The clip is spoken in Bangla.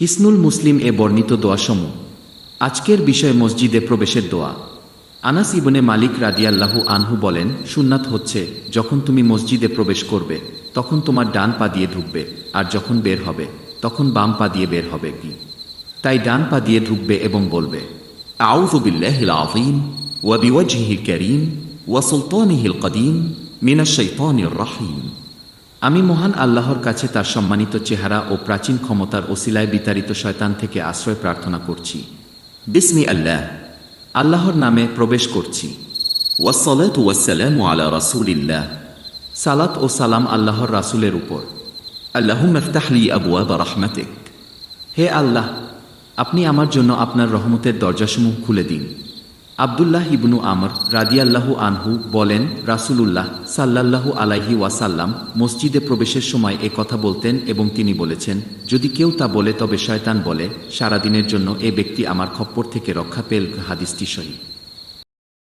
হিসনুল মুসলিম এ বর্ণিত দোয়াসমূহ। আজকের বিষয় মসজিদে প্রবেশের দোয়া। আনাস ইবনে মালিক রাদিয়াল্লাহু আনহু বলেন, সুন্নাত হচ্ছে, যখন তুমি মসজিদে প্রবেশ করবে, তখন তোমার ডান পা দিয়ে ঢুকবে, আর যখন বের হবে, তখন বাম পা দিয়ে বের হবে কি? তাই ডান পা দিয়ে ঢুকবে এবং বলবে আউজুবিল্লাহিল আযীম ওয়া রাহিম। আমি মহান আল্লাহর কাছে তার সম্মানিত চেহারা ও প্রাচীন ক্ষমতার ওসিলায় বিতাড়িত শয়তান থেকে আশ্রয় প্রার্থনা করছি। বিসমি আল্লাহ। আল্লাহর নামে প্রবেশ করছি। আলা রাসুলিল্লাহ। সালাত ও সালাম আল্লাহর রাসুলের উপর। আল্লাহ মেফতাহলি আবুয়া বা হে আল্লাহ, আপনি আমার জন্য আপনার রহমতের দরজাসমূহ খুলে দিন। আবদুল্লাহ ইবনু আমর রাদিয়াল্লাহু আনহু বলেন, রাসূলুল্লাহ সাল্লাল্লাহু আলাইহি ওয়াসাল্লাম মসজিদে প্রবেশের সময় এ কথা বলতেন এবং তিনি বলেছেন, যদি কেউ তা বলে তবে শয়তান বলে, সারাদিনের জন্য এ ব্যক্তি আমার খপ্পর থেকে রক্ষা পেল, হাদিসটি সহি।